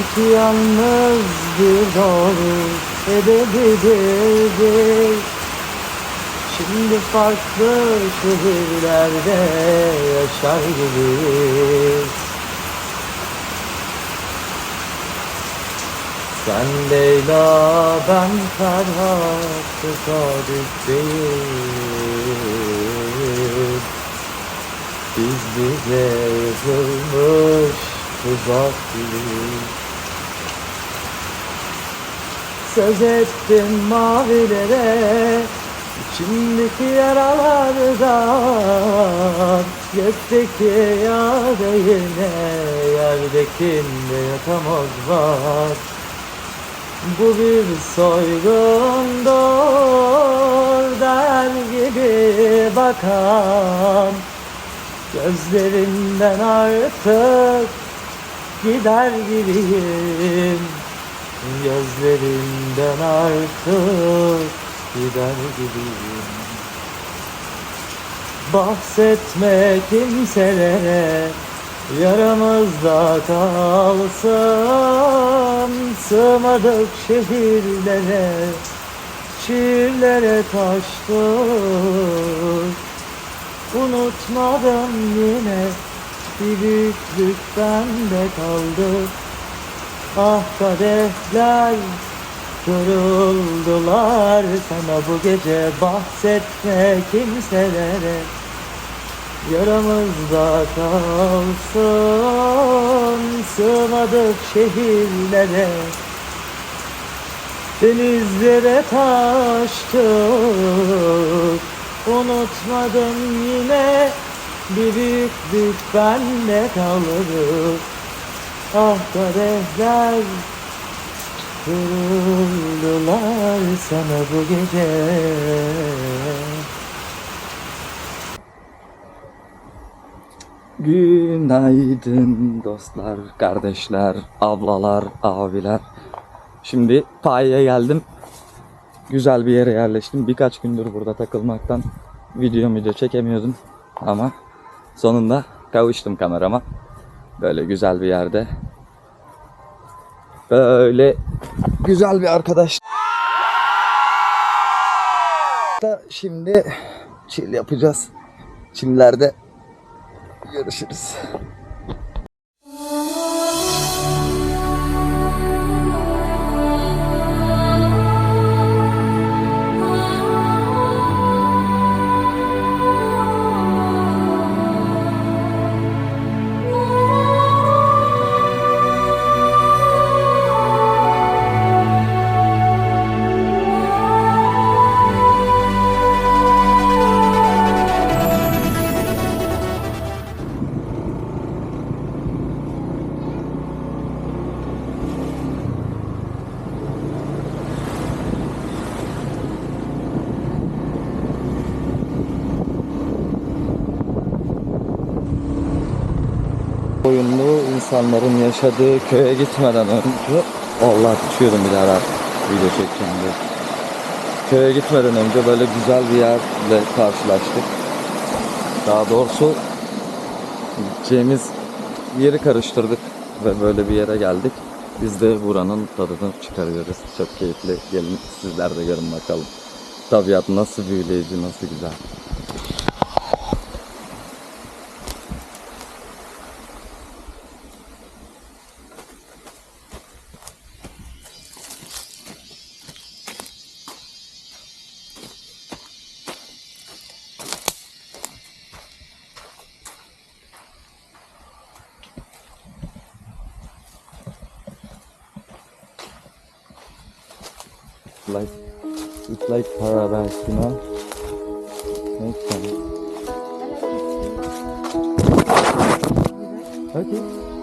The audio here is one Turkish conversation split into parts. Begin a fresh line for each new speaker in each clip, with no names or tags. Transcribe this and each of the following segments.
İki yalnız bir doğru edebilirdik Şimdi farklı şehirlerde yaşar gibiyiz. Sen Leyla ben Ferhat tesadüf değil. Biz bize yazılmış gibiyiz Söz ettim mavilere İçimdeki yaralardan Gökteki yağda yine Yerdekinde yakamoz var. Bu bir soygundur Der gibi bakan Gözlerinden artık Gider gibiyim Gözlerinden artık gider gibiyim. Bahsetme kimselere Yaramızda kalsın. Sığmadık şehirlere Şiirlere taştık. Unutmadım yine Büyüklük bende kaldı. Ah kadehler Yoruldular. Sana bu gece bahsetme kimselere. Yaramızda kalsın sığmadık şehirlere. Denizlere taştık Unutmadım yine büyüklük bende kaldı Ah kadehler Yoruldular sana bu gece Günaydın dostlar, kardeşler, ablalar, abiler. Şimdi Payi'ye geldim. Güzel bir yere yerleştim. Birkaç gündür burada takılmaktan video video çekemiyordum. Ama sonunda kavuştum kamerama. Böyle güzel bir yerde. Böyle güzel bir arkadaş. Da şimdi chill yapacağız. Chill'lerde görüşürüz. Oyunlu insanların yaşadığı köye gitmeden önce Allah düşüyordum bir daha video çekeceğim. Köye gitmeden önce böyle güzel bir yerle karşılaştık. Daha doğrusu gideceğimiz yeri karıştırdık ve böyle bir yere geldik. Biz de buranın tadını çıkarıyoruz. Çok keyifli. Gelin sizler de görün bakalım. Tabiat nasıl büyüleyici, nasıl güzel. Like it's like paradise, you know. Makes sense. Okay.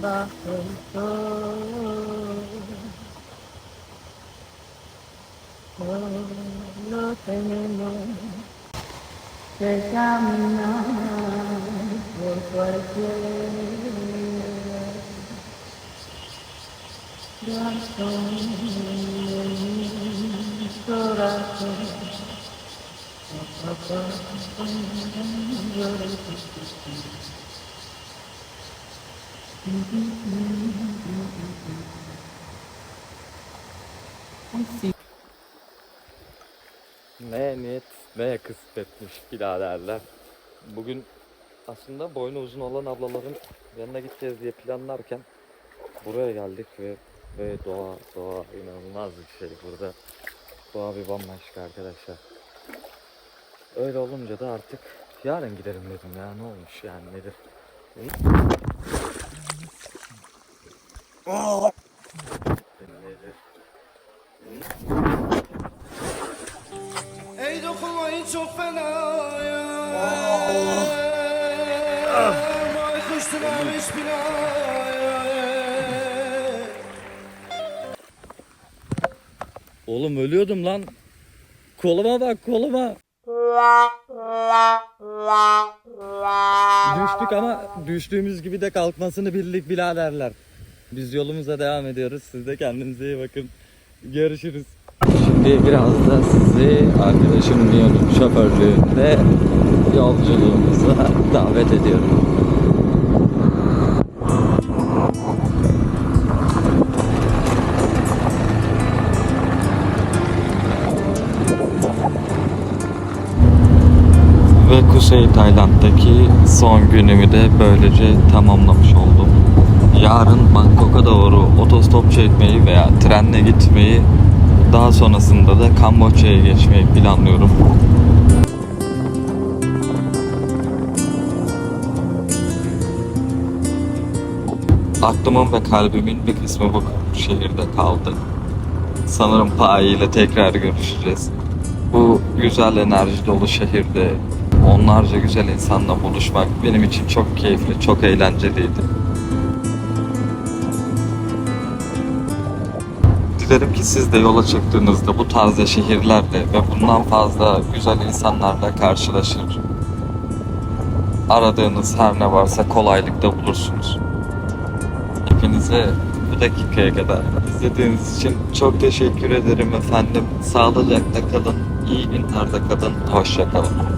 No tenemos que caminar por cualquier razón de mi corazón.
Ne niyet ne kısmetmiş biraderler. Bugün aslında boynu uzun olan ablaların yanına gideceğiz diye planlarken buraya geldik ve ve doğa doğa inanılmaz bir şey burada. Doğa bir bambaşka arkadaşlar. Öyle olunca da artık yarın gidelim dedim ya ne olmuş yani nedir? Nedir?
Ey dokunmayın çok fena ya. Vay kuş tünemiş binaya.
Oğlum ölüyordum lan. Koluma bak koluma. Düştük ama düştüğümüz gibi de kalkmasını bildik biraderler. Biz yolumuza devam ediyoruz. Siz de kendinize iyi bakın. Görüşürüz. Şimdi biraz da sizi arkadaşım Leon'un şoförlüğünde yolculuğumuza davet ediyorum. Ve Kuzey Tayland'daki son günümü de böylece tamamlamış oldum. Yarın Bangkok'a doğru otostop çekmeyi veya trenle gitmeyi daha sonrasında da Kamboçya'ya geçmeyi planlıyorum. Aklımın ve kalbimin bir kısmı bu şehirde kaldı. Sanırım Pai ile tekrar görüşeceğiz. Bu güzel enerji dolu şehirde onlarca güzel insanla buluşmak benim için çok keyifli, çok eğlenceliydi. Dilerim ki siz de yola çıktığınızda bu tarzda şehirlerle ve bundan fazla güzel insanlarla karşılaşır. Aradığınız her ne varsa kolaylıkla bulursunuz. Hepinize bu dakikaya kadar izlediğiniz için çok teşekkür ederim efendim. Sağlıcakla kalın, iyi günlerde kalın, hoşça kalın.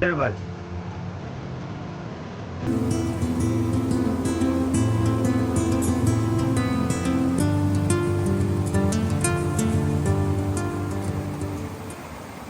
Gel bak.